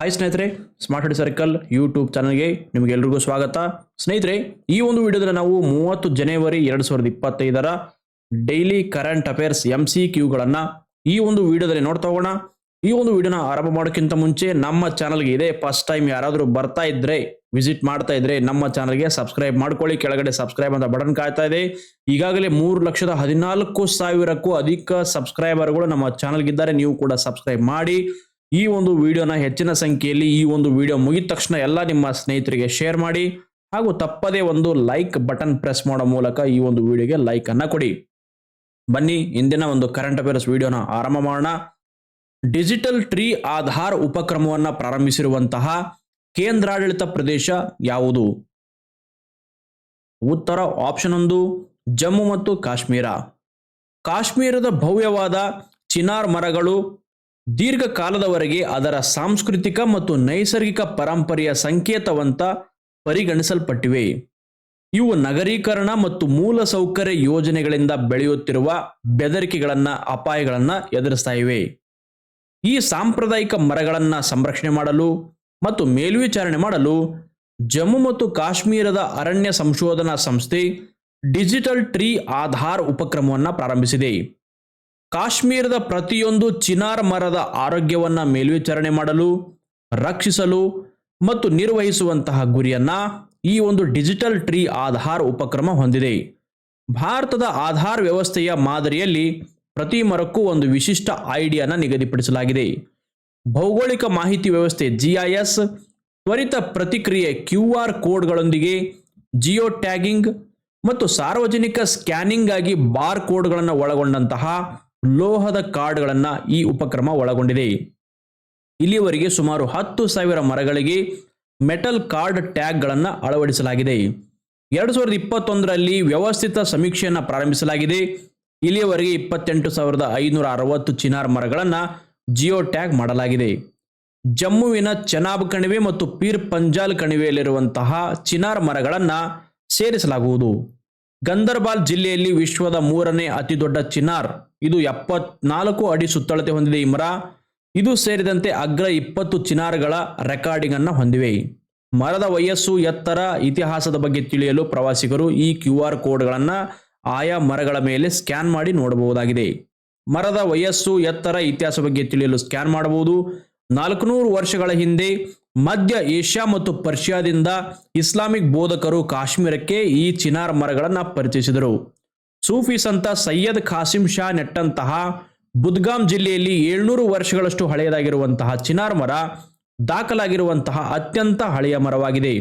Hi ಸ್ನೇಹಿತರೆ. Smart ಹಡಿ circle YouTube ಚಾನಲ್ಗೆ ನಿಮಗೆಲ್ರಿಗೂ ಸ್ವಾಗತ. ಸ್ನೇಹಿತರೆ, ಈ ಒಂದು ವಿಡಿಯೋದಲ್ಲಿ ನಾವು ಮೂವತ್ತು ಜನವರಿ ಎರಡು ಸಾವಿರದ ಇಪ್ಪತ್ತೈದರ daily current affairs M C ಕ್ಯೂಗಳನ್ನು ಈ ಒಂದು ವಿಡಿಯೋದಲ್ಲಿ ನೋಡ್ತಾ ಹೋಗೋಣ. ಈ ಒಂದು ವಿಡಿಯೋನ ಆರಂಭ ಮಾಡೋಕ್ಕಿಂತ ಮುಂಚೆ ನಮ್ಮ ಚಾನಲ್ಗೆ ಇದೇ ಫಸ್ಟ್ ಟೈಮ್ ಯಾರಾದರೂ ಬರ್ತಾ ಇದ್ರೆ ವಿಸಿಟ್ ಮಾಡ್ತಾ ಇದ್ರೆ ನಮ್ಮ ಚಾನಲ್ಗೆ ಸಬ್ಸ್ಕ್ರೈಬ್ ಮಾಡ್ಕೊಳ್ಳಿ. ಕೆಳಗಡೆ ಸಬ್ಸ್ಕ್ರೈಬ್ ಅಂತ ಬಟನ್ ಕಾಯ್ತಾ ಇದೆ. ಈಗಾಗಲೇ ಮೂರು ಲಕ್ಷದ ಹದಿನಾಲ್ಕು ಸಾವಿರಕ್ಕೂ ಅಧಿಕ ಸಬ್ಸ್ಕ್ರೈಬರ್ಗಳು ನಮ್ಮ ಚಾನಲ್ಗಿದ್ದಾರೆ ನೀವು ಕೂಡ ಸಬ್ಸ್ಕ್ರೈಬ್ ಮಾಡಿ. ಈ ಒಂದು ವಿಡಿಯೋನ ಹೆಚ್ಚಿನ ಸಂಖ್ಯೆಯಲ್ಲಿ ಈ ಒಂದು ವಿಡಿಯೋ ಮುಗಿದ ತಕ್ಷಣ ಎಲ್ಲ ನಿಮ್ಮ ಸ್ನೇಹಿತರಿಗೆ ಶೇರ್ ಮಾಡಿ ಹಾಗೂ ತಪ್ಪದೇ ಒಂದು ಲೈಕ್ ಬಟನ್ ಪ್ರೆಸ್ ಮಾಡೋ ಮೂಲಕ ಈ ಒಂದು ವಿಡಿಯೋಗೆ ಲೈಕ್ ಅನ್ನ ಕೊಡಿ. ಬನ್ನಿ, ಇಂದಿನ ಒಂದು ಕರೆಂಟ್ ಅಫೇರ್ಸ್ ವಿಡಿಯೋನ ಆರಂಭ ಮಾಡೋಣ. ಡಿಜಿಟಲ್ ಟ್ರೀ ಆಧಾರ್ ಉಪಕ್ರಮವನ್ನ ಪ್ರಾರಂಭಿಸಿರುವಂತಹ ಕೇಂದ್ರಾಡಳಿತ ಪ್ರದೇಶ ಯಾವುದು? ಉತ್ತರ ಆಪ್ಷನ್ ಒಂದು, ಜಮ್ಮು ಮತ್ತು ಕಾಶ್ಮೀರ. ಕಾಶ್ಮೀರದ ಭವ್ಯವಾದ ಚಿನಾರ್ ಮರಗಳು ದೀರ್ಘಕಾಲದವರೆಗೆ ಅದರ ಸಾಂಸ್ಕೃತಿಕ ಮತ್ತು ನೈಸರ್ಗಿಕ ಪರಂಪರೆಯ ಸಂಕೇತವಂತ ಪರಿಗಣಿಸಲ್ಪಟ್ಟಿವೆ. ಇವು ನಗರೀಕರಣ ಮತ್ತು ಮೂಲ ಸೌಕರ್ಯ ಯೋಜನೆಗಳಿಂದ ಬೆಳೆಯುತ್ತಿರುವ ಬೆದರಿಕೆಗಳನ್ನ, ಅಪಾಯಗಳನ್ನು ಎದುರಿಸ್ತಾ ಇವೆ. ಈ ಸಾಂಪ್ರದಾಯಿಕ ಮರಗಳನ್ನು ಸಂರಕ್ಷಣೆ ಮಾಡಲು ಮತ್ತು ಮೇಲ್ವಿಚಾರಣೆ ಮಾಡಲು ಜಮ್ಮು ಮತ್ತು ಕಾಶ್ಮೀರದ ಅರಣ್ಯ ಸಂಶೋಧನಾ ಸಂಸ್ಥೆ ಡಿಜಿಟಲ್ ಟ್ರೀ ಆಧಾರ್ ಉಪಕ್ರಮವನ್ನು ಪ್ರಾರಂಭಿಸಿದೆ. ಕಾಶ್ಮೀರದ ಪ್ರತಿಯೊಂದು ಚಿನಾರ್ ಮರದ ಆರೋಗ್ಯವನ್ನು ಮೇಲ್ವಿಚಾರಣೆ ಮಾಡಲು, ರಕ್ಷಿಸಲು ಮತ್ತು ನಿರ್ವಹಿಸುವಂತಹ ಗುರಿಯನ್ನ ಈ ಒಂದು ಡಿಜಿಟಲ್ ಟ್ರೀ ಆಧಾರ್ ಉಪಕ್ರಮ ಹೊಂದಿದೆ. ಭಾರತದ ಆಧಾರ್ ವ್ಯವಸ್ಥೆಯ ಮಾದರಿಯಲ್ಲಿ ಪ್ರತಿ ಮರಕ್ಕೂ ಒಂದು ವಿಶಿಷ್ಟ ಐಡಿಯನ್ನು ನಿಗದಿಪಡಿಸಲಾಗಿದೆ. ಭೌಗೋಳಿಕ ಮಾಹಿತಿ ವ್ಯವಸ್ಥೆ ಜಿಐಎಸ್ ತ್ವರಿತ ಪ್ರತಿಕ್ರಿಯೆ ಕ್ಯೂ ಆರ್ ಕೋಡ್ಗಳೊಂದಿಗೆ ಜಿಯೋ ಟ್ಯಾಗಿಂಗ್ ಮತ್ತು ಸಾರ್ವಜನಿಕ ಸ್ಕ್ಯಾನಿಂಗ್ ಆಗಿ ಬಾರ್ ಕೋಡ್ಗಳನ್ನು ಒಳಗೊಂಡಂತಹ ಲೋಹದ ಕಾರ್ಡ್ಗಳನ್ನು ಈ ಉಪಕ್ರಮ ಒಳಗೊಂಡಿದೆ. ಇಲ್ಲಿಯವರೆಗೆ ಸುಮಾರು ಹತ್ತು ಸಾವಿರ ಮರಗಳಿಗೆ ಮೆಟಲ್ ಕಾರ್ಡ್ ಟ್ಯಾಗ್ಗಳನ್ನು ಅಳವಡಿಸಲಾಗಿದೆ. ಎರಡು ಸಾವಿರದ ಇಪ್ಪತ್ತೊಂದರಲ್ಲಿ ವ್ಯವಸ್ಥಿತ ಸಮೀಕ್ಷೆಯನ್ನು ಪ್ರಾರಂಭಿಸಲಾಗಿದೆ. ಇಲ್ಲಿಯವರೆಗೆ ಇಪ್ಪತ್ತೆಂಟು ಸಾವಿರದ ಐನೂರ ಅರವತ್ತು ಚಿನಾರ್ ಮರಗಳನ್ನು ಜಿಯೋ ಟ್ಯಾಗ್ ಮಾಡಲಾಗಿದೆ. ಜಮ್ಮುವಿನ ಚೆನಾಬ್ ಕಣಿವೆ ಮತ್ತು ಪೀರ್ ಪಂಜಾಲ್ ಕಣಿವೆಯಲ್ಲಿರುವಂತಹ ಚಿನಾರ್ ಮರಗಳನ್ನು ಸೇರಿಸಲಾಗುವುದು. ಗಂದರ್ಬಾಲ್ ಜಿಲ್ಲೆಯಲ್ಲಿ ವಿಶ್ವದ ಮೂರನೇ ಅತಿದೊಡ್ಡ ಚಿನಾರ್. ಇದು ಎಪ್ಪತ್ನಾಲ್ಕು ಅಡಿ ಸುತ್ತಳತೆ ಹೊಂದಿದೆ ಈ ಮರ ಇದು ಸೇರಿದಂತೆ ಅಗ್ರ ಇಪ್ಪತ್ತು ಚಿನಾರ್ಗಳ ರೆಕಾರ್ಡಿಂಗ್ ಅನ್ನು ಹೊಂದಿವೆ. ಮರದ ವಯಸ್ಸು, ಎತ್ತರ ಇತಿಹಾಸದ ಬಗ್ಗೆ ತಿಳಿಯಲು ಪ್ರವಾಸಿಗರು ಈ ಕ್ಯೂ ಆರ್ ಕೋಡ್ಗಳನ್ನು ಆಯಾ ಮರಗಳ ಮೇಲೆ ಸ್ಕ್ಯಾನ್ ಮಾಡಿ ನೋಡಬಹುದಾಗಿದೆ. ಮರದ ವಯಸ್ಸು, ಎತ್ತರ ಇತಿಹಾಸ ಬಗ್ಗೆ ತಿಳಿಯಲು ಸ್ಕ್ಯಾನ್ ಮಾಡಬಹುದು. ನಾಲ್ಕುನೂರು ವರ್ಷಗಳ ಹಿಂದೆ ಮಧ್ಯ ಏಷ್ಯಾ ಮತ್ತು ಪರ್ಷಿಯಾದಿಂದ ಇಸ್ಲಾಮಿಕ್ ಬೋಧಕರು ಕಾಶ್ಮೀರಕ್ಕೆ ಈ ಚಿನಾರ್ ಮರಗಳನ್ನು ಪರಿಚಯಿಸಿದರು. ಸೂಫಿ ಸಂತ ಸೈಯದ್ ಖಾಸಿಂ ಶಾ ನೆಟ್ಟಂತಹ ಬುದ್ಗಾಮ್ ಜಿಲ್ಲೆಯಲ್ಲಿ ಏಳ್ನೂರು ವರ್ಷಗಳಷ್ಟು ಹಳೆಯದಾಗಿರುವಂತಹ ಚಿನಾರ್ ಮರ ದಾಖಲಾಗಿರುವಂತಹ ಅತ್ಯಂತ ಹಳೆಯ ಮರವಾಗಿದೆ.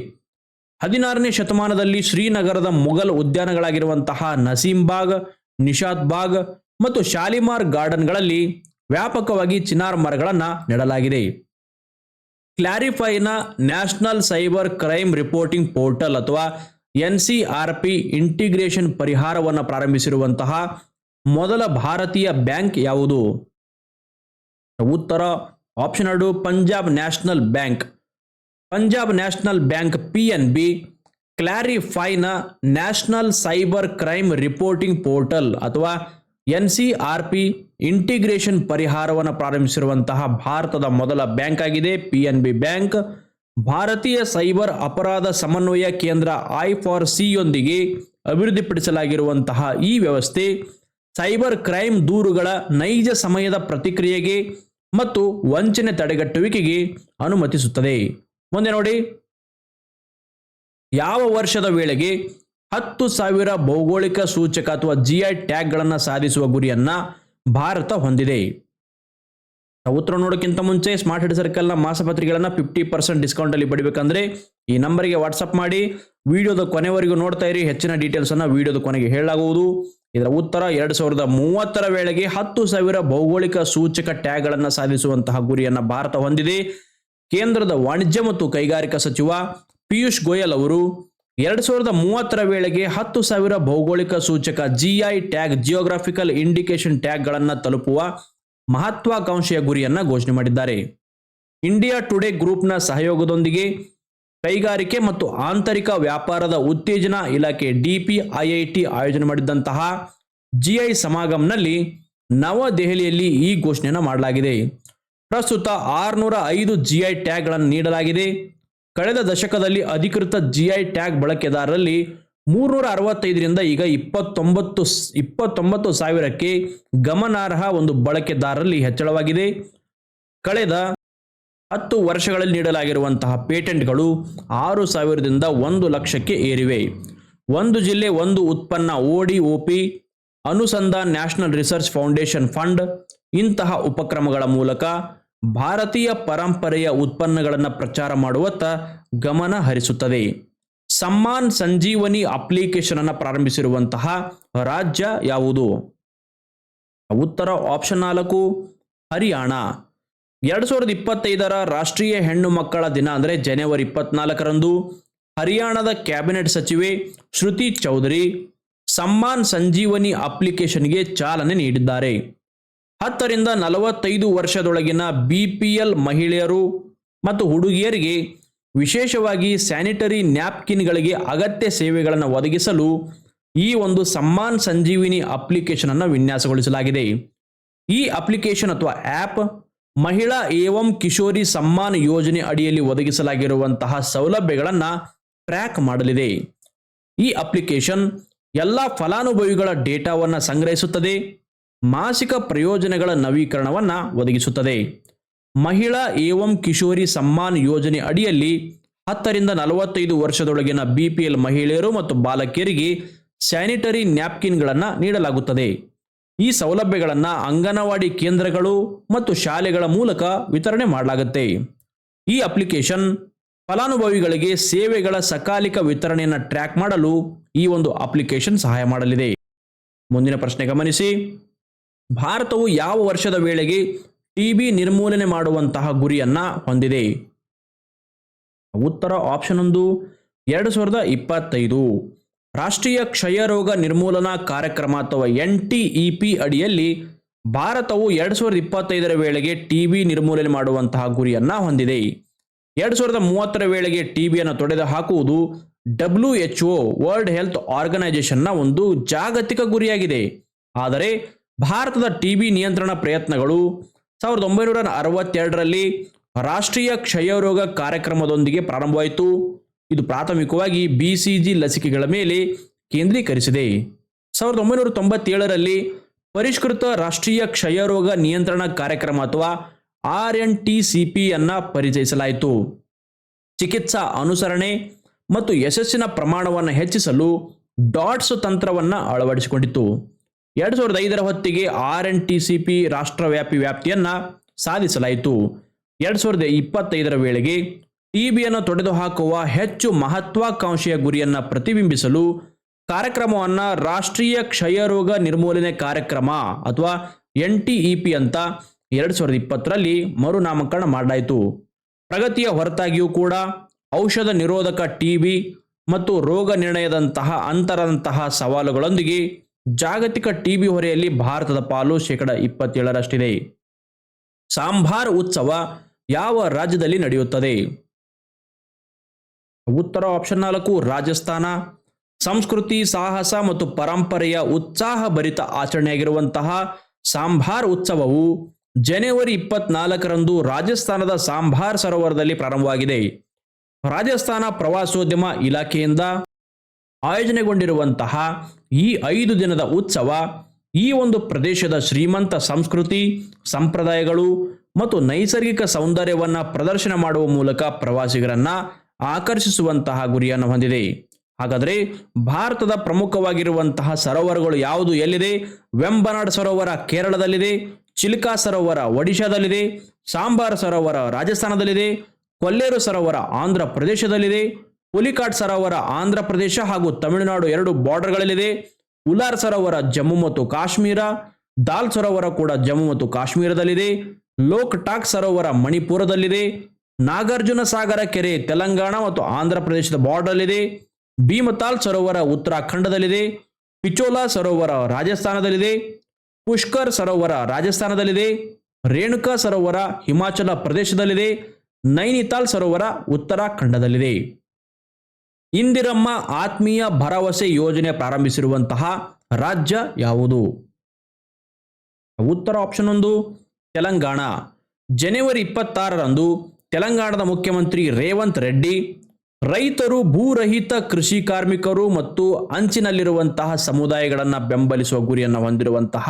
ಹದಿನಾರನೇ ಶತಮಾನದಲ್ಲಿ ಶ್ರೀನಗರದ ಮೊಘಲ್ ಉದ್ಯಾನಗಳಾಗಿರುವಂತಹ ನಸೀಂಬಾಗ್ ನಿಷಾದ್ ಬಾಗ್ ಮತ್ತು ಶಾಲಿಮಾರ್ ಗಾರ್ಡನ್ಗಳಲ್ಲಿ ವ್ಯಾಪಕವಾಗಿ ಚಿನಾರ್ ಮರಗಳನ್ನು ನೆಡಲಾಗಿದೆ. ಕ್ಲಾರಿಫೈನ national cyber crime reporting portal ಅಥವಾ N C R P integration ಪರಿಹಾರವನ್ನು ಪ್ರಾರಂಭಿಸಿರುವಂತಹ ಮೊದಲ ಭಾರತೀಯ ಬ್ಯಾಂಕ್ ಯಾವುದು? ಉತ್ತರ ಆಪ್ಷನ್ ಎರಡು Punjab national bank Punjab national bank P N B ಕ್ಲಾರಿಫೈನ national cyber crime reporting portal ಅಥವಾ N C R P integration ಪರಿಹಾರವನ್ನು ಪ್ರಾರಂಭಿಸಿರುವಂತಹ ಭಾರತದ ಮೊದಲ ಬ್ಯಾಂಕ್ ಆಗಿದೆ. ಪಿ ಎನ್ ಬಿ ಬ್ಯಾಂಕ್ ಭಾರತೀಯ ಸೈಬರ್ ಅಪರಾಧ ಸಮನ್ವಯ ಕೇಂದ್ರ ಐ ಫಾರ್ ಸಿಯೊಂದಿಗೆ ಅಭಿವೃದ್ಧಿಪಡಿಸಲಾಗಿರುವಂತಹ ಈ ವ್ಯವಸ್ಥೆ ಸೈಬರ್ ಕ್ರೈಮ್ ದೂರುಗಳ ನೈಜ ಸಮಯದ ಪ್ರತಿಕ್ರಿಯೆಗೆ ಮತ್ತು ವಂಚನೆ ತಡೆಗಟ್ಟುವಿಕೆಗೆ ಅನುಮತಿಸುತ್ತದೆ. ಮುಂದೆ ನೋಡಿ. ಯಾವ ವರ್ಷದ ವೇಳೆಗೆ ಹತ್ತು ಸಾವಿರ ಭೌಗೋಳಿಕ ಸೂಚಕ ಅಥವಾ ಜಿಐ ಟ್ಯಾಗ್ಗಳನ್ನು ಸಾಧಿಸುವ ಗುರಿಯನ್ನ ಭಾರತ ಹೊಂದಿದೆ. ಉತ್ತರ ನೋಡೋಕ್ಕಿಂತ ಮುಂಚೆ ಸ್ಮಾರ್ಟ್ ಹೆಡ್ ಸರ್ಕಲ್ನ ಮಾಸಪತ್ರಿಕೆಗಳನ್ನು ಫಿಫ್ಟಿ ಪರ್ಸೆಂಟ್ ಡಿಸ್ಕೌಂಟಲ್ಲಿ ಪಡಿಬೇಕಂದ್ರೆ ಈ ನಂಬರ್ಗೆ ವಾಟ್ಸಪ್ ಮಾಡಿ, ವಿಡಿಯೋದ ಕೊನೆವರೆಗೂ ನೋಡ್ತಾ ಇರಿ, ಹೆಚ್ಚಿನ ಡೀಟೇಲ್ಸ್ ಅನ್ನ ವಿಡಿಯೋದ ಕೊನೆಗೆ ಹೇಳಲಾಗುವುದು. ಇದರ ಉತ್ತರ ಎರಡು ಸಾವಿರದ ಮೂವತ್ತರ ವೇಳೆಗೆ ಹತ್ತು ಸಾವಿರ ಭೌಗೋಳಿಕ ಸೂಚಕ ಟ್ಯಾಗ್ಗಳನ್ನು ಸಾಧಿಸುವಂತಹ ಗುರಿಯನ್ನು ಭಾರತ ಹೊಂದಿದೆ. ಕೇಂದ್ರದ ವಾಣಿಜ್ಯ ಮತ್ತು ಕೈಗಾರಿಕಾ ಸಚಿವ ಪಿಯೂಷ್ ಗೋಯಲ್ ಅವರು ಎರಡು ಸಾವಿರದ ಮೂವತ್ತರ ವೇಳೆಗೆ ಹತ್ತು ಸಾವಿರ ಭೌಗೋಳಿಕ ಸೂಚಕ G I tag geographical indication ಟ್ಯಾಗ್ಗಳನ್ನು ತಲುಪುವ ಮಹತ್ವಾಕಾಂಕ್ಷೆಯ ಗುರಿಯನ್ನು ಘೋಷಣೆ ಮಾಡಿದ್ದಾರೆ. ಇಂಡಿಯಾ ಟುಡೇ ಗ್ರೂಪ್ನ ಸಹಯೋಗದೊಂದಿಗೆ ಕೈಗಾರಿಕೆ ಮತ್ತು ಆಂತರಿಕ ವ್ಯಾಪಾರದ ಉತ್ತೇಜನ ಇಲಾಖೆ ಡಿಪಿಐಐಟಿ ಆಯೋಜನೆ ಮಾಡಿದಂತಹ ಜಿಐ ಸಮಾಗಮ್ನಲ್ಲಿ ನವದೆಹಲಿಯಲ್ಲಿ ಈ ಘೋಷಣೆಯನ್ನು ಮಾಡಲಾಗಿದೆ. ಪ್ರಸ್ತುತ ಆರುನೂರ ಐದು ಜಿಐ ಟ್ಯಾಗ್ಗಳನ್ನು ನೀಡಲಾಗಿದೆ. ಕಳೆದ ದಶಕದಲ್ಲಿ ಅಧಿಕೃತ ಜಿಐ ಟ್ಯಾಗ್ ಬಳಕೆದಾರರಲ್ಲಿ ಮೂರ್ನೂರ ಅರವತ್ತೈದರಿಂದ ಈಗ ಇಪ್ಪತ್ತೊಂಬತ್ತು ಇಪ್ಪತ್ತೊಂಬತ್ತು ಸಾವಿರಕ್ಕೆ ಗಮನಾರ್ಹ ಒಂದು ಬಳಕೆದಾರರಲ್ಲಿ ಹೆಚ್ಚಳವಾಗಿದೆ. ಕಳೆದ ಹತ್ತು ವರ್ಷಗಳಲ್ಲಿ ನೀಡಲಾಗಿರುವಂತಹ ಪೇಟೆಂಟ್ಗಳು ಆರು ಸಾವಿರದಿಂದ ಒಂದು ಲಕ್ಷಕ್ಕೆ ಏರಿವೆ. ಒಂದು ಜಿಲ್ಲೆ ಒಂದು ಉತ್ಪನ್ನ O D O P Anusandhan national research foundation fund, ಇಂತಹ ಉಪಕ್ರಮಗಳ ಮೂಲಕ ಭಾರತೀಯ ಪರಂಪರೆಯ ಉತ್ಪನ್ನಗಳನ್ನು ಪ್ರಚಾರ ಮಾಡುವತ್ತ ಗಮನ ಹರಿಸುತ್ತದೆ. ಸಮ್ಮಾನ್ ಸಂಜೀವನಿ ಅಪ್ಲಿಕೇಶನ್ ಅನ್ನು ಪ್ರಾರಂಭಿಸಿರುವಂತಹ ರಾಜ್ಯ ಯಾವುದು? ಉತ್ತರ ಆಪ್ಷನ್ ನಾಲ್ಕು, ಹರಿಯಾಣ. ಎರಡು ಸಾವಿರದ ಇಪ್ಪತ್ತೈದರ ರಾಷ್ಟ್ರೀಯ ಹೆಣ್ಣು ಮಕ್ಕಳ ದಿನ ಅಂದರೆ ಜನವರಿ ಇಪ್ಪತ್ನಾಲ್ಕರಂದು ಹರಿಯಾಣದ ಕ್ಯಾಬಿನೆಟ್ ಸಚಿವೆ ಶ್ರುತಿ ಚೌಧರಿ ಸಮ್ಮಾನ್ ಸಂಜೀವನಿ ಅಪ್ಲಿಕೇಶನ್ಗೆ ಚಾಲನೆ ನೀಡಿದ್ದಾರೆ. ಹತ್ತರಿಂದ ನಲವತ್ತೈದು ವರ್ಷದೊಳಗಿನ ಬಿ ಪಿ ಎಲ್ ಮಹಿಳೆಯರು ಮತ್ತು ಹುಡುಗಿಯರಿಗೆ ವಿಶೇಷವಾಗಿ ಸ್ಯಾನಿಟರಿ ನ್ಯಾಪ್ಕಿನ್ಗಳಿಗೆ ಅಗತ್ಯ ಸೇವೆಗಳನ್ನು ಒದಗಿಸಲು ಈ ಒಂದು ಸಮ್ಮಾನ್ ಸಂಜೀವಿನಿ ಅಪ್ಲಿಕೇಶನ್ ಅನ್ನು ವಿನ್ಯಾಸಗೊಳಿಸಲಾಗಿದೆ. ಈ ಅಪ್ಲಿಕೇಶನ್ ಅಥವಾ ಆ್ಯಪ್ ಮಹಿಳಾ ಏವಂ ಕಿಶೋರಿ ಸಮ್ಮಾನ್ ಯೋಜನೆ ಅಡಿಯಲ್ಲಿ ಒದಗಿಸಲಾಗಿರುವಂತಹ ಸೌಲಭ್ಯಗಳನ್ನು ಟ್ರ್ಯಾಕ್ ಮಾಡಲಿದೆ. ಈ ಅಪ್ಲಿಕೇಶನ್ ಎಲ್ಲ ಫಲಾನುಭವಿಗಳ ಡೇಟಾವನ್ನು ಸಂಗ್ರಹಿಸುತ್ತದೆ. ಮಾಸಿಕ ಪ್ರಯೋಜನಗಳ ನವೀಕರಣವನ್ನು ಒದಗಿಸುತ್ತದೆ. ಮಹಿಳಾ ಏವಂ ಕಿಶೋರಿ ಸಮ್ಮಾನ್ ಯೋಜನೆ ಅಡಿಯಲ್ಲಿ ಹತ್ತರಿಂದ ನಲವತ್ತೈದು ವರ್ಷದೊಳಗಿನ ಬಿಪಿಎಲ್ ಮಹಿಳೆಯರು ಮತ್ತು ಬಾಲಕಿಯರಿಗೆ ಸ್ಯಾನಿಟರಿ ನ್ಯಾಪ್ಕಿನ್ಗಳನ್ನು ನೀಡಲಾಗುತ್ತದೆ. ಈ ಸೌಲಭ್ಯಗಳನ್ನು ಅಂಗನವಾಡಿ ಕೇಂದ್ರಗಳು ಮತ್ತು ಶಾಲೆಗಳ ಮೂಲಕ ವಿತರಣೆ ಮಾಡಲಾಗುತ್ತೆ. ಈ ಅಪ್ಲಿಕೇಶನ್ ಫಲಾನುಭವಿಗಳಿಗೆ ಸೇವೆಗಳ ಸಕಾಲಿಕ ವಿತರಣೆಯನ್ನು ಟ್ರ್ಯಾಕ್ ಮಾಡಲು ಈ ಒಂದು ಅಪ್ಲಿಕೇಶನ್ ಸಹಾಯ ಮಾಡಲಿದೆ. ಮುಂದಿನ ಪ್ರಶ್ನೆ ಗಮನಿಸಿ. ಭಾರತವು ಯಾವ ವರ್ಷದ ವೇಳೆಗೆ ಟಿಬಿ ನಿರ್ಮೂಲನೆ ಮಾಡುವಂತಹ ಗುರಿಯನ್ನ ಹೊಂದಿದೆ? ಉತ್ತರ ಆಪ್ಷನ್ ಒಂದು, ಎರಡು ಸಾವಿರದ ಇಪ್ಪತ್ತೈದು. ರಾಷ್ಟ್ರೀಯ ಕ್ಷಯರೋಗ ನಿರ್ಮೂಲನಾ ಕಾರ್ಯಕ್ರಮ ಅಥವಾ ಎನ್ ಟಿ ಇ ಪಿ ಅಡಿಯಲ್ಲಿ ಭಾರತವು ಎರಡು ಸಾವಿರದ ಇಪ್ಪತ್ತೈದರ ವೇಳೆಗೆ ಟಿಬಿ ನಿರ್ಮೂಲನೆ ಮಾಡುವಂತಹ ಗುರಿಯನ್ನ ಹೊಂದಿದೆ. ಎರಡು ಸಾವಿರದ ಮೂವತ್ತರ ವೇಳೆಗೆ ಟಿಬಿಯನ್ನು ತೊಡೆದು ಹಾಕುವುದು W H O, world health ಆರ್ಗನೈಸೇಷನ್ನ ಒಂದು ಜಾಗತಿಕ ಗುರಿಯಾಗಿದೆ. ಆದರೆ ಭಾರತದ ಟಿಬಿ ನಿಯಂತ್ರಣ ಪ್ರಯತ್ನಗಳು ಸಾವಿರದ ಒಂಬೈನೂರ ಅರವತ್ತೆರಡರಲ್ಲಿ ರಾಷ್ಟ್ರೀಯ ಕ್ಷಯರೋಗ ಕಾರ್ಯಕ್ರಮದೊಂದಿಗೆ ಪ್ರಾರಂಭವಾಯಿತು. ಇದು ಪ್ರಾಥಮಿಕವಾಗಿ ಬಿ ಸಿ ಜಿ ಲಸಿಕೆಗಳ ಮೇಲೆ ಕೇಂದ್ರೀಕರಿಸಿದೆ. ಸಾವಿರದ ಒಂಬೈನೂರ ತೊಂಬತ್ತೇಳರಲ್ಲಿ ಪರಿಷ್ಕೃತ ರಾಷ್ಟ್ರೀಯ ಕ್ಷಯರೋಗ ನಿಯಂತ್ರಣ ಕಾರ್ಯಕ್ರಮ ಅಥವಾ R N T C P ಅನ್ನ ಪರಿಚಯಿಸಲಾಯಿತು. ಚಿಕಿತ್ಸಾ ಅನುಸರಣೆ ಮತ್ತು ಯಶಸ್ಸಿನ ಪ್ರಮಾಣವನ್ನು ಹೆಚ್ಚಿಸಲು ಡಾಟ್ಸ್ ತಂತ್ರವನ್ನು ಅಳವಡಿಸಿಕೊಂಡಿತ್ತು. ಎರಡು ಸಾವಿರದ ಐದರ ಹೊತ್ತಿಗೆ R N T C P ರಾಷ್ಟ್ರವ್ಯಾಪಿ ವ್ಯಾಪ್ತಿಯನ್ನ ಸಾಧಿಸಲಾಯಿತು. ಎರಡು ಸಾವಿರದ ಇಪ್ಪತ್ತೈದರ ವೇಳೆಗೆ ಟಿಬಿಯನ್ನು ತೊಡೆದು ಹಾಕುವ ಹೆಚ್ಚು ಮಹತ್ವಾಕಾಂಕ್ಷೆಯ ಗುರಿಯನ್ನ ಪ್ರತಿಬಿಂಬಿಸಲು ಕಾರ್ಯಕ್ರಮವನ್ನು ರಾಷ್ಟ್ರೀಯ ಕ್ಷಯರೋಗ ನಿರ್ಮೂಲನೆ ಕಾರ್ಯಕ್ರಮ ಅಥವಾ ಎನ್ ಟಿ ಇ ಪಿ ಅಂತ ಎರಡು ಸಾವಿರದ ಇಪ್ಪತ್ತರಲ್ಲಿ ಮರುನಾಮಕರಣ ಮಾಡಲಾಯಿತು. ಪ್ರಗತಿಯ ಹೊರತಾಗಿಯೂ ಕೂಡ ಔಷಧ ನಿರೋಧಕ ಟಿಬಿ ಮತ್ತು ರೋಗ ನಿರ್ಣಯದಂತಹ ಅಂತರಂತಹ ಸವಾಲುಗಳೊಂದಿಗೆ ಜಾಗತಿಕ ಟಿಬಿ ಹೊರೆಯಲ್ಲಿ ಭಾರತದ ಪಾಲು ಶೇಕಡ ಇಪ್ಪತ್ತೇಳರಷ್ಟಿದೆ. ಸಾಂಬಾರ್ ಉತ್ಸವ ಯಾವ ರಾಜ್ಯದಲ್ಲಿ ನಡೆಯುತ್ತದೆ? ಉತ್ತರ ಆಪ್ಷನ್ ನಾಲ್ಕು, ರಾಜಸ್ಥಾನ. ಸಂಸ್ಕೃತಿ, ಸಾಹಸ ಮತ್ತು ಪರಂಪರೆಯ ಉತ್ಸಾಹಭರಿತ ಆಚರಣೆಯಾಗಿರುವಂತಹ ಸಾಂಬಾರ್ ಉತ್ಸವವು ಜನವರಿ ಇಪ್ಪತ್ನಾಲ್ಕರಂದು ರಾಜಸ್ಥಾನದ ಸಾಂಬಾರ್ ಸರೋವರದಲ್ಲಿ ಪ್ರಾರಂಭವಾಗಿದೆ. ರಾಜಸ್ಥಾನ ಪ್ರವಾಸೋದ್ಯಮ ಇಲಾಖೆಯಿಂದ ಆಯೋಜನೆಗೊಂಡಿರುವಂತಹ ಈ ಐದು ದಿನದ ಉತ್ಸವ ಈ ಒಂದು ಪ್ರದೇಶದ ಶ್ರೀಮಂತ ಸಂಸ್ಕೃತಿ, ಸಂಪ್ರದಾಯಗಳು ಮತ್ತು ನೈಸರ್ಗಿಕ ಸೌಂದರ್ಯವನ್ನು ಪ್ರದರ್ಶನ ಮಾಡುವ ಮೂಲಕ ಪ್ರವಾಸಿಗರನ್ನ ಆಕರ್ಷಿಸುವಂತಹ ಗುರಿಯನ್ನು ಹೊಂದಿದೆ. ಹಾಗಾದರೆ ಭಾರತದ ಪ್ರಮುಖವಾಗಿರುವಂತಹ ಸರೋವರಗಳು ಯಾವುದು, ಎಲ್ಲಿದೆ? ವೆಂಬನಾಡ್ ಸರೋವರ ಕೇರಳದಲ್ಲಿದೆ, ಚಿಲ್ಕಾ ಸರೋವರ ಒಡಿಶಾದಲ್ಲಿದೆ, ಸಾಂಬಾರ್ ಸರೋವರ ರಾಜಸ್ಥಾನದಲ್ಲಿದೆ, ಕೊಲ್ಲೇರು ಸರೋವರ ಆಂಧ್ರ ಪ್ರದೇಶದಲ್ಲಿದೆ ಪುಲಿಕಾಟ್ ಸರೋವರ ಆಂಧ್ರ ಪ್ರದೇಶ ಹಾಗೂ ತಮಿಳುನಾಡು ಎರಡು ಬಾರ್ಡರ್ಗಳಲ್ಲಿದೆ. ಉಲಾರ್ ಸರೋವರ ಜಮ್ಮು ಮತ್ತು ಕಾಶ್ಮೀರ, ದಾಲ್ ಸರೋವರ ಕೂಡ ಜಮ್ಮು ಮತ್ತು ಕಾಶ್ಮೀರದಲ್ಲಿದೆ. ಲೋಕ್ ಟಾಕ್ ಸರೋವರ ಮಣಿಪುರದಲ್ಲಿದೆ. ನಾಗಾರ್ಜುನ ಸಾಗರ ಕೆರೆ ತೆಲಂಗಾಣ ಮತ್ತು ಆಂಧ್ರ ಪ್ರದೇಶದ ಬಾರ್ಡರ್ಲ್ಲಿದೆ. ಭೀಮತಾಲ್ ಸರೋವರ ಉತ್ತರಾಖಂಡದಲ್ಲಿದೆ. ಪಿಚೋಲಾ ಸರೋವರ ರಾಜಸ್ಥಾನದಲ್ಲಿದೆ. ಪುಷ್ಕರ್ ಸರೋವರ ರಾಜಸ್ಥಾನದಲ್ಲಿದೆ. ರೇಣುಕಾ ಸರೋವರ ಹಿಮಾಚಲ ಪ್ರದೇಶದಲ್ಲಿದೆ. ನೈನಿತಾಲ್ ಸರೋವರ ಉತ್ತರಾಖಂಡದಲ್ಲಿದೆ. ಇಂದಿರಮ್ಮ ಆತ್ಮೀಯ ಭರವಸೆ ಯೋಜನೆ ಪ್ರಾರಂಭಿಸಿರುವಂತಹ ರಾಜ್ಯ ಯಾವುದು? ಉತ್ತರ ಆಪ್ಷನ್ ಒಂದು, ತೆಲಂಗಾಣ. ಜನವರಿ ಇಪ್ಪತ್ತಾರರಂದು ತೆಲಂಗಾಣದ ಮುಖ್ಯಮಂತ್ರಿ ರೇವಂತ್ ರೆಡ್ಡಿ, ರೈತರು ಭೂರಹಿತ ಕೃಷಿ ಕಾರ್ಮಿಕರು ಮತ್ತು ಅಂಚಿನಲ್ಲಿರುವಂತಹ ಸಮುದಾಯಗಳನ್ನು ಬೆಂಬಲಿಸುವ ಗುರಿಯನ್ನು ಹೊಂದಿರುವಂತಹ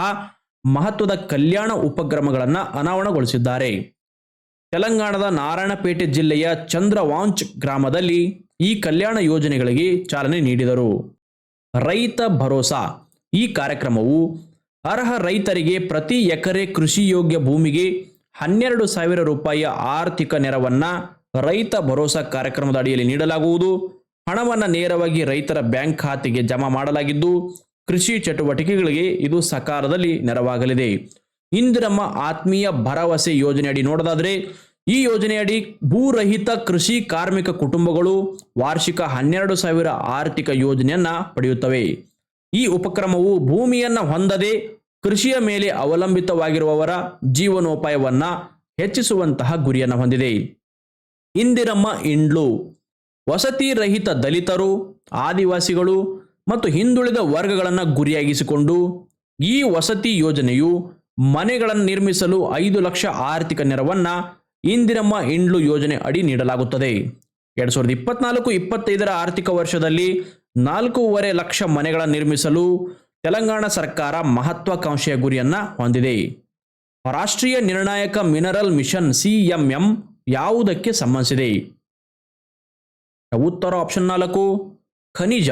ಮಹತ್ವದ ಕಲ್ಯಾಣ ಉಪಕ್ರಮಗಳನ್ನು ಅನಾವರಣಗೊಳಿಸಿದ್ದಾರೆ. ತೆಲಂಗಾಣದ ನಾರಾಯಣಪೇಟೆ ಜಿಲ್ಲೆಯ ಚಂದ್ರವಾಂಚ್ ಗ್ರಾಮದಲ್ಲಿ ಈ ಕಲ್ಯಾಣ ಯೋಜನೆಗಳಿಗೆ ಚಾಲನೆ ನೀಡಿದರು. ರೈತ ಭರೋಸಾ. ಈ ಕಾರ್ಯಕ್ರಮವು ಅರ್ಹ ರೈತರಿಗೆ ಪ್ರತಿ ಎಕರೆ ಕೃಷಿ ಯೋಗ್ಯ ಭೂಮಿಗೆ ಹನ್ನೆರಡು ಸಾವಿರ ರೂಪಾಯಿಯ ಆರ್ಥಿಕ ನೆರವನ್ನ ರೈತ ಭರೋಸಾ ಕಾರ್ಯಕ್ರಮದ ಅಡಿಯಲ್ಲಿ ನೀಡಲಾಗುವುದು. ಹಣವನ್ನು ನೇರವಾಗಿ ರೈತರ ಬ್ಯಾಂಕ್ ಖಾತೆಗೆ ಜಮಾ ಮಾಡಲಾಗಿದ್ದು, ಕೃಷಿ ಚಟುವಟಿಕೆಗಳಿಗೆ ಇದು ಸಕಾಲದಲ್ಲಿ ನೆರವಾಗಲಿದೆ. ಇಂದಿರಮ್ಮ ಆತ್ಮೀಯ ಭರವಸೆ ಯೋಜನೆಯಡಿ ನೋಡೋದಾದ್ರೆ ಈ ಯೋಜನೆಯಡಿ ಭೂರಹಿತ ಕೃಷಿ ಕಾರ್ಮಿಕ ಕುಟುಂಬಗಳು ವಾರ್ಷಿಕ ಹನ್ನೆರಡು ಸಾವಿರ ಆರ್ಥಿಕ ಯೋಜನೆಯನ್ನ ಪಡೆಯುತ್ತವೆ. ಈ ಉಪಕ್ರಮವು ಭೂಮಿಯನ್ನ ಹೊಂದದೆ ಕೃಷಿಯ ಮೇಲೆ ಅವಲಂಬಿತವಾಗಿರುವವರ ಜೀವನೋಪಾಯವನ್ನ ಹೆಚ್ಚಿಸುವಂತಹ ಗುರಿಯನ್ನು ಹೊಂದಿದೆ. ಇಂದಿರಮ್ಮ ಇಂಡ್ಲು ವಸತಿ ರಹಿತ ದಲಿತರು, ಆದಿವಾಸಿಗಳು ಮತ್ತು ಹಿಂದುಳಿದ ವರ್ಗಗಳನ್ನು ಗುರಿಯಾಗಿಸಿಕೊಂಡು ಈ ವಸತಿ ಯೋಜನೆಯು ಮನೆಗಳನ್ನು ನಿರ್ಮಿಸಲು ಐದು ಲಕ್ಷ ಆರ್ಥಿಕ ನೆರವನ್ನ ಇಂದಿರಮ್ಮ ಇಂಡ್ಲು ಯೋಜನೆ ಅಡಿ ನೀಡಲಾಗುತ್ತದೆ. ಎರಡ್ ಸಾವಿರದ ಇಪ್ಪತ್ನಾಲ್ಕು ಇಪ್ಪತ್ತೈದರ ಆರ್ಥಿಕ ವರ್ಷದಲ್ಲಿ ನಾಲ್ಕೂವರೆ ಲಕ್ಷ ಮನೆಗಳ ನಿರ್ಮಿಸಲು ತೆಲಂಗಾಣ ಸರ್ಕಾರ ಮಹತ್ವಾಕಾಂಕ್ಷೆಯ ಗುರಿಯನ್ನ ಹೊಂದಿದೆ. ರಾಷ್ಟ್ರೀಯ ನಿರ್ಣಾಯಕ ಮಿನರಲ್ ಮಿಷನ್ ಸಿಎಂಎಂ ಯಾವುದಕ್ಕೆ ಸಂಬಂಧಿಸಿದೆ? ಉತ್ತರ ಆಪ್ಷನ್ ನಾಲ್ಕು, ಖನಿಜ.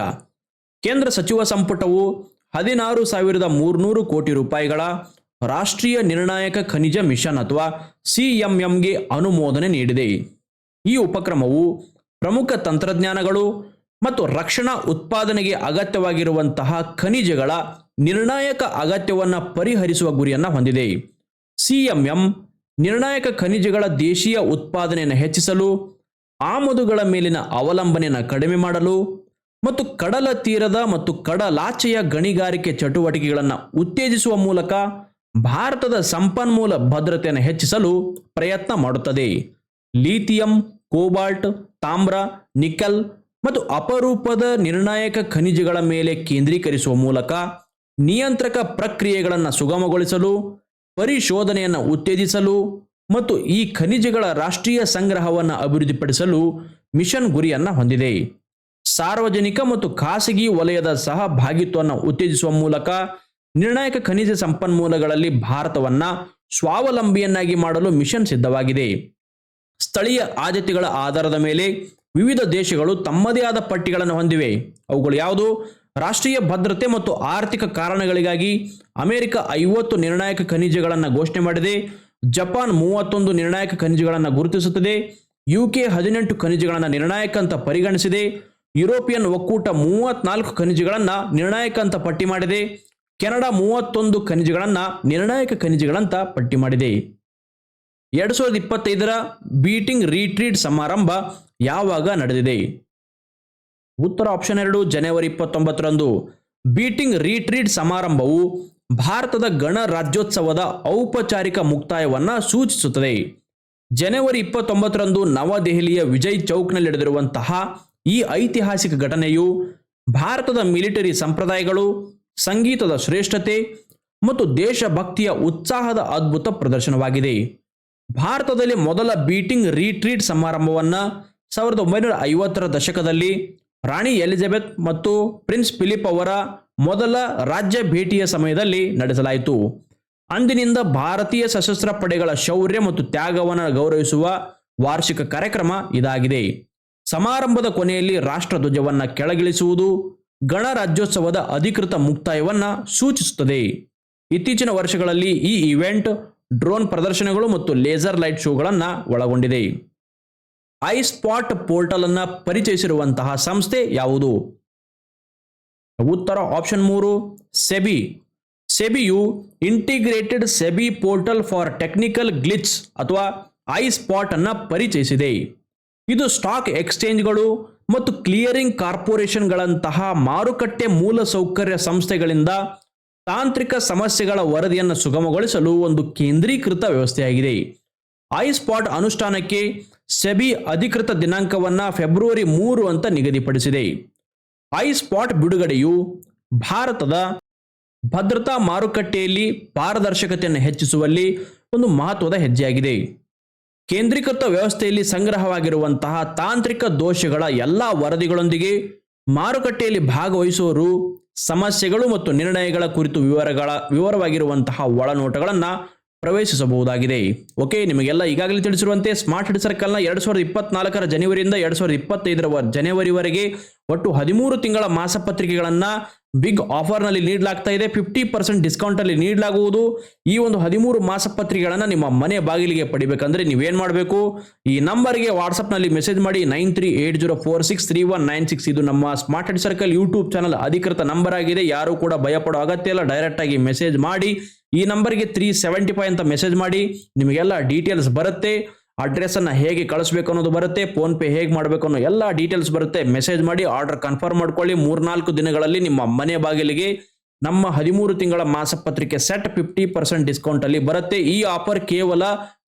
ಕೇಂದ್ರ ಸಚಿವ ಸಂಪುಟವು ಹದಿನಾರು ಸಾವಿರದ ಮೂರುನೂರು ಕೋಟಿ ರೂಪಾಯಿಗಳ ರಾಷ್ಟ್ರೀಯ ನಿರ್ಣಾಯಕ ಖನಿಜ ಮಿಷನ್ ಅಥವಾ ಸಿಎಂಎಂಗೆ ಅನುಮೋದನೆ ನೀಡಿದೆ. ಈ ಉಪಕ್ರಮವು ಪ್ರಮುಖ ತಂತ್ರಜ್ಞಾನಗಳು ಮತ್ತು ರಕ್ಷಣಾ ಉತ್ಪಾದನೆಗೆ ಅಗತ್ಯವಾಗಿರುವಂತಹ ಖನಿಜಗಳ ನಿರ್ಣಾಯಕ ಅಗತ್ಯವನ್ನು ಪರಿಹರಿಸುವ ಗುರಿಯನ್ನು ಹೊಂದಿದೆ. ಸಿಎಂಎಂ ನಿರ್ಣಾಯಕ ಖನಿಜಗಳ ದೇಶೀಯ ಉತ್ಪಾದನೆಯನ್ನು ಹೆಚ್ಚಿಸಲು, ಆಮದುಗಳ ಮೇಲಿನ ಅವಲಂಬನೆಯನ್ನು ಕಡಿಮೆ ಮಾಡಲು ಮತ್ತು ಕಡಲ ತೀರದ ಮತ್ತು ಕಡಲಾಚೆಯ ಗಣಿಗಾರಿಕೆ ಚಟುವಟಿಕೆಗಳನ್ನು ಉತ್ತೇಜಿಸುವ ಮೂಲಕ ಭಾರತದ ಸಂಪನ್ಮೂಲ ಭದ್ರತೆಯನ್ನು ಹೆಚ್ಚಿಸಲು ಪ್ರಯತ್ನ ಮಾಡುತ್ತದೆ. ಲಿಥಿಯಂ, ಕೋಬಾಲ್ಟ್, ತಾಮ್ರ, ನಿಕಲ್ ಮತ್ತು ಅಪರೂಪದ ನಿರ್ಣಾಯಕ ಖನಿಜಗಳ ಮೇಲೆ ಕೇಂದ್ರೀಕರಿಸುವ ಮೂಲಕ ನಿಯಂತ್ರಕ ಪ್ರಕ್ರಿಯೆಗಳನ್ನು ಸುಗಮಗೊಳಿಸಲು, ಪರಿಶೋಧನೆಯನ್ನು ಉತ್ತೇಜಿಸಲು ಮತ್ತು ಈ ಖನಿಜಗಳ ರಾಷ್ಟ್ರೀಯ ಸಂಗ್ರಹವನ್ನು ಅಭಿವೃದ್ಧಿಪಡಿಸಲು ಮಿಷನ್ ಗುರಿಯನ್ನು ಹೊಂದಿದೆ. ಸಾರ್ವಜನಿಕ ಮತ್ತು ಖಾಸಗಿ ವಲಯದ ಸಹಭಾಗಿತ್ವವನ್ನು ಉತ್ತೇಜಿಸುವ ಮೂಲಕ ನಿರ್ಣಾಯಕ ಖನಿಜ ಸಂಪನ್ಮೂಲಗಳಲ್ಲಿ ಭಾರತವನ್ನ ಸ್ವಾವಲಂಬಿಯನ್ನಾಗಿ ಮಾಡಲು ಮಿಷನ್ ಸಿದ್ಧವಾಗಿದೆ. ಸ್ಥಳೀಯ ಆದ್ಯತೆಗಳ ಆಧಾರದ ಮೇಲೆ ವಿವಿಧ ದೇಶಗಳು ತಮ್ಮದೇ ಆದ ಪಟ್ಟಿಗಳನ್ನು ಹೊಂದಿವೆ. ಅವುಗಳು ಯಾವುದು? ರಾಷ್ಟ್ರೀಯ ಭದ್ರತೆ ಮತ್ತು ಆರ್ಥಿಕ ಕಾರಣಗಳಿಗಾಗಿ ಅಮೆರಿಕ ಐವತ್ತು ನಿರ್ಣಾಯಕ ಖನಿಜಗಳನ್ನು ಘೋಷಣೆ ಮಾಡಿದೆ. ಜಪಾನ್ ಮೂವತ್ತೊಂದು ನಿರ್ಣಾಯಕ ಖನಿಜಗಳನ್ನು ಗುರುತಿಸುತ್ತದೆ. ಯುಕೆ ಹದಿನೆಂಟು ಖನಿಜಗಳನ್ನು ನಿರ್ಣಾಯಕ ಅಂತ ಪರಿಗಣಿಸಿದೆ. ಯುರೋಪಿಯನ್ ಒಕ್ಕೂಟ ಮೂವತ್ನಾಲ್ಕು ಖನಿಜಗಳನ್ನು ನಿರ್ಣಾಯಕ ಅಂತ ಪಟ್ಟಿ ಮಾಡಿದೆ. ಕೆನಡಾ ಮೂವತ್ತೊಂದು ಖನಿಜಗಳನ್ನು ನಿರ್ಣಾಯಕ ಖನಿಜಗಳಂತ ಪಟ್ಟಿ ಮಾಡಿದೆ. ಎರಡು ಸಾವಿರದ ಇಪ್ಪತ್ತೈದರ ಬೀಟಿಂಗ್ ರೀಟ್ರೀಟ್ ಸಮಾರಂಭ ಯಾವಾಗ ನಡೆದಿದೆ? ಉತ್ತರ ಆಪ್ಷನ್ ಎರಡು, ಜನವರಿ ಇಪ್ಪತ್ತೊಂಬತ್ತರಂದು. ಬೀಟಿಂಗ್ ರೀಟ್ರೀಟ್ ಸಮಾರಂಭವು ಭಾರತದ ಗಣರಾಜ್ಯೋತ್ಸವದ ಔಪಚಾರಿಕ ಮುಕ್ತಾಯವನ್ನು ಸೂಚಿಸುತ್ತದೆ. ಜನವರಿ ಇಪ್ಪತ್ತೊಂಬತ್ತರಂದು ನವದೆಹಲಿಯ ವಿಜಯ್ ಚೌಕ್ನಲ್ಲಿ ನಡೆದಿರುವಂತಹ ಈ ಐತಿಹಾಸಿಕ ಘಟನೆಯು ಭಾರತದ ಮಿಲಿಟರಿ ಸಂಪ್ರದಾಯಗಳು ಸಂಗೀತದ ಶ್ರೇಷ್ಠತೆ ಮತ್ತು ದೇಶಭಕ್ತಿಯ ಉತ್ಸಾಹದ ಅದ್ಭುತ ಪ್ರದರ್ಶನವಾಗಿದೆ. ಭಾರತದಲ್ಲಿ ಮೊದಲ ಬೀಟಿಂಗ್ ರೀಟ್ರೀಟ್ ಸಮಾರಂಭವನ್ನು ಸಾವಿರದ ಒಂಬೈನೂರ ಐವತ್ತರ ದಶಕದಲ್ಲಿ ರಾಣಿ ಎಲಿಜಬೆತ್ ಮತ್ತು ಪ್ರಿನ್ಸ್ ಫಿಲಿಪ್ ಅವರ ಮೊದಲ ರಾಜ್ಯ ಭೇಟಿಯ ಸಮಯದಲ್ಲಿ ನಡೆಸಲಾಯಿತು. ಅಂದಿನಿಂದ ಭಾರತೀಯ ಸಶಸ್ತ್ರ ಪಡೆಗಳ ಶೌರ್ಯ ಮತ್ತು ತ್ಯಾಗವನ್ನು ಗೌರವಿಸುವ ವಾರ್ಷಿಕ ಕಾರ್ಯಕ್ರಮ ಇದಾಗಿದೆ. ಸಮಾರಂಭದ ಕೊನೆಯಲ್ಲಿ ರಾಷ್ಟ್ರಧ್ವಜವನ್ನು ಕೆಳಗಿಳಿಸುವುದು ಗಣರಾಜ್ಯೋತ್ಸವದ ಅಧಿಕೃತ ಮುಕ್ತಾಯವನ್ನ ಸೂಚಿಸುತ್ತದೆ. ಇತ್ತೀಚಿನ ವರ್ಷಗಳಲ್ಲಿ ಈ ಇವೆಂಟ್ ಡ್ರೋನ್ ಪ್ರದರ್ಶನಗಳು ಮತ್ತು ಲೇಸರ್ ಲೈಟ್ ಶೋಗಳನ್ನು ಒಳಗೊಂಡಿದೆ. ಐ ಸ್ಪಾಟ್ ಪೋರ್ಟಲ್ ಅನ್ನು ಪರಿಚಯಿಸಿರುವಂತಹ ಸಂಸ್ಥೆ ಯಾವುದು? ಉತ್ತರ ಆಪ್ಷನ್ ಮೂರು, SEBI. ಸೆಬಿಯು integrated SEBI portal for technical glitch ಅಥವಾ ಐ ಸ್ಪಾಟ್ ಅನ್ನ ಪರಿಚಯಿಸಿದೆ. ಇದು ಸ್ಟಾಕ್ ಎಕ್ಸ್ಚೇಂಜ್ಗಳು ಮತ್ತು ಕ್ಲಿಯರಿಂಗ್ ಕಾರ್ಪೊರೇಷನ್ಗಳಂತಹ ಮಾರುಕಟ್ಟೆ ಮೂಲಸೌಕರ್ಯ ಸಂಸ್ಥೆಗಳಿಂದ ತಾಂತ್ರಿಕ ಸಮಸ್ಯೆಗಳ ವರದಿಯನ್ನು ಸುಗಮಗೊಳಿಸಲು ಒಂದು ಕೇಂದ್ರೀಕೃತ ವ್ಯವಸ್ಥೆಯಾಗಿದೆ. ಐ ಸ್ಪಾಟ್ ಅನುಷ್ಠಾನಕ್ಕೆ ಸೆಬಿ ಅಧಿಕೃತ ದಿನಾಂಕವನ್ನು ಫೆಬ್ರವರಿ ಮೂರು ಅಂತ ನಿಗದಿಪಡಿಸಿದೆ. ಐ ಸ್ಪಾಟ್ ಬಿಡುಗಡೆಯು ಭಾರತದ ಭದ್ರತಾ ಮಾರುಕಟ್ಟೆಯಲ್ಲಿ ಪಾರದರ್ಶಕತೆಯನ್ನು ಹೆಚ್ಚಿಸುವಲ್ಲಿ ಒಂದು ಮಹತ್ವದ ಹೆಜ್ಜೆಯಾಗಿದೆ. ಕೇಂದ್ರೀಕೃತ ವ್ಯವಸ್ಥೆಯಲ್ಲಿ ಸಂಗ್ರಹವಾಗಿರುವಂತಹ ತಾಂತ್ರಿಕ ದೋಷಗಳ ಎಲ್ಲ ವರದಿಗಳೊಂದಿಗೆ ಮಾರುಕಟ್ಟೆಯಲ್ಲಿ ಭಾಗವಹಿಸುವವರು ಸಮಸ್ಯೆಗಳು ಮತ್ತು ನಿರ್ಣಯಗಳ ಕುರಿತು ವಿವರಗಳ ವಿವರವಾಗಿರುವಂತಹ ಒಳನೋಟಗಳನ್ನು ಪ್ರವೇಶಿಸಬಹುದಾಗಿದೆ. ಓಕೆ, ನಿಮಗೆಲ್ಲ ಈಗಾಗಲೇ ತಿಳಿಸಿರುವಂತೆ ಸ್ಮಾರ್ಟ್ ಹಿಡ್ ಸರ್ಕಲ್ನ ಎರಡು ಸಾವಿರದ ಇಪ್ಪತ್ನಾಲ್ಕರ ಜನವರಿಯಿಂದ ಎರಡು ಸಾವಿರದ ಇಪ್ಪತ್ತೈದರ ಜನವರಿವರೆಗೆ ಒಟ್ಟು ಹದಿಮೂರು ತಿಂಗಳ ಮಾಸಪತ್ರಿಕೆಗಳನ್ನು ಬಿಗ್ ಆಫರ್ನಲ್ಲಿ ನೀಡಲಾಗ್ತಾ ಇದೆ. ಫಿಫ್ಟಿ ಪರ್ಸೆಂಟ್ ಡಿಸ್ಕೌಂಟಲ್ಲಿ ನೀಡಲಾಗುವುದು. ಈ ಒಂದು ಹದಿಮೂರು ಮಾಸಪತ್ರಿಕೆಗಳನ್ನು ನಿಮ್ಮ ಮನೆ ಬಾಗಿಲಿಗೆ ಪಡಿಬೇಕಂದ್ರೆ ನೀವೇನು ಮಾಡಬೇಕು? ಈ ನಂಬರ್ಗೆ ವಾಟ್ಸಪ್ನಲ್ಲಿ ಮೆಸೇಜ್ ಮಾಡಿ nine three eight zero four six three one nine six ಇದು ನಮ್ಮ smart head circle YouTube channel ಅಧಿಕೃತ ನಂಬರ್ ಆಗಿದೆ. ಯಾರು ಕೂಡ ಭಯಪಡೋ ಅಗತ್ಯ ಇಲ್ಲ. ಡೈರೆಕ್ಟ್ ಆಗಿ ಮೆಸೇಜ್ ಮಾಡಿ ಈ ನಂಬರ್ಗೆ ತ್ರೀ ಸೆವೆಂಟಿ ಫೈವ್ ಅಂತ ಮೆಸೇಜ್ ಮಾಡಿ ನಿಮಗೆಲ್ಲ ಡೀಟೇಲ್ಸ್ ಬರುತ್ತೆ. ಅಡ್ರೆಸ್ ಅನ್ನ ಹೇಗೆ ಕಳಿಸ್ಬೇಕು ಅನ್ನೋದು ಬರುತ್ತೆ ಫೋನ್ ಪೇ ಹೇಗೆ ಮಾಡಬೇಕು ಅನ್ನೋ ಎಲ್ಲ ಡೀಟೇಲ್ಸ್ ಬರುತ್ತೆ. ಮೆಸೇಜ್ ಮಾಡಿ ಆರ್ಡರ್ ಕನ್ಫರ್ಮ್ ಮಾಡ್ಕೊಳ್ಳಿ. ಮೂರ್ನಾಲ್ಕು ದಿನಗಳಲ್ಲಿ ನಿಮ್ಮ ಮನೆ ಬಾಗಿಲಿಗೆ ನಮ್ಮ ಹದಿಮೂರು ತಿಂಗಳ ಮಾಸಪತ್ರಿಕೆ ಸೆಟ್ ಫಿಫ್ಟಿ ಪರ್ಸೆಂಟ್ ಡಿಸ್ಕೌಂಟ್ ಅಲ್ಲಿ ಬರುತ್ತೆ. ಈ ಆಫರ್ ಕೇವಲ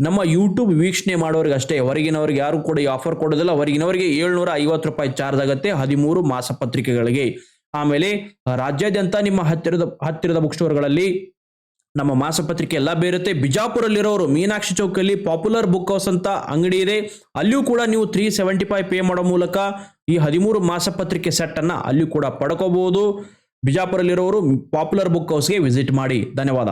ನಮ್ಮ ಯೂಟ್ಯೂಬ್ ವೀಕ್ಷಣೆ ಮಾಡೋರಿಗೆ ಅಷ್ಟೇ. ಹೊರಗಿನವರಿಗೆ ಯಾರು ಕೂಡ ಈ ಆಫರ್ ಕೊಡೋದಿಲ್ಲ. ಹೊರಗಿನವರಿಗೆ ಏಳ್ನೂರ ಐವತ್ತು ರೂಪಾಯಿ ಚಾರ್ಜ್ ಆಗುತ್ತೆ ಹದಿಮೂರು ಮಾಸಪತ್ರಿಕೆಗಳಿಗೆ ಆಮೇಲೆ, ರಾಜ್ಯಾದ್ಯಂತ ನಿಮ್ಮ ಹತ್ತಿರದ ಹತ್ತಿರದ ಬುಕ್ ಸ್ಟೋರ್ಗಳಲ್ಲಿ ನಮ್ಮ ಮಾಸಪತ್ರಿಕೆ ಎಲ್ಲ ಬೇರುತ್ತೆ. ಬಿಜಾಪುರಲ್ಲಿರೋರು ಮೀನಾಕ್ಷಿ ಚೌಕಲ್ಲಿ ಪಾಪ್ಯುಲರ್ ಬುಕ್ ಹೌಸ್ ಅಂತ ಅಂಗಡಿ ಇದೆ. ಅಲ್ಲಿಯೂ ಕೂಡ ನೀವು ತ್ರೀ ಸೆವೆಂಟಿ ಫೈವ್ ಪೇ ಮಾಡೋ ಮೂಲಕ ಈ ಹದಿಮೂರು ಮಾಸಪತ್ರಿಕೆ ಸೆಟ್ ಅನ್ನ ಅಲ್ಲಿಯೂ ಕೂಡ ಪಡ್ಕೋಬಹುದು ಬಿಜಾಪುರಲ್ಲಿರೋರು ಪಾಪ್ಯುಲರ್ ಬುಕ್ ಹೌಸ್ಗೆ ವಿಸಿಟ್ ಮಾಡಿ. ಧನ್ಯವಾದ.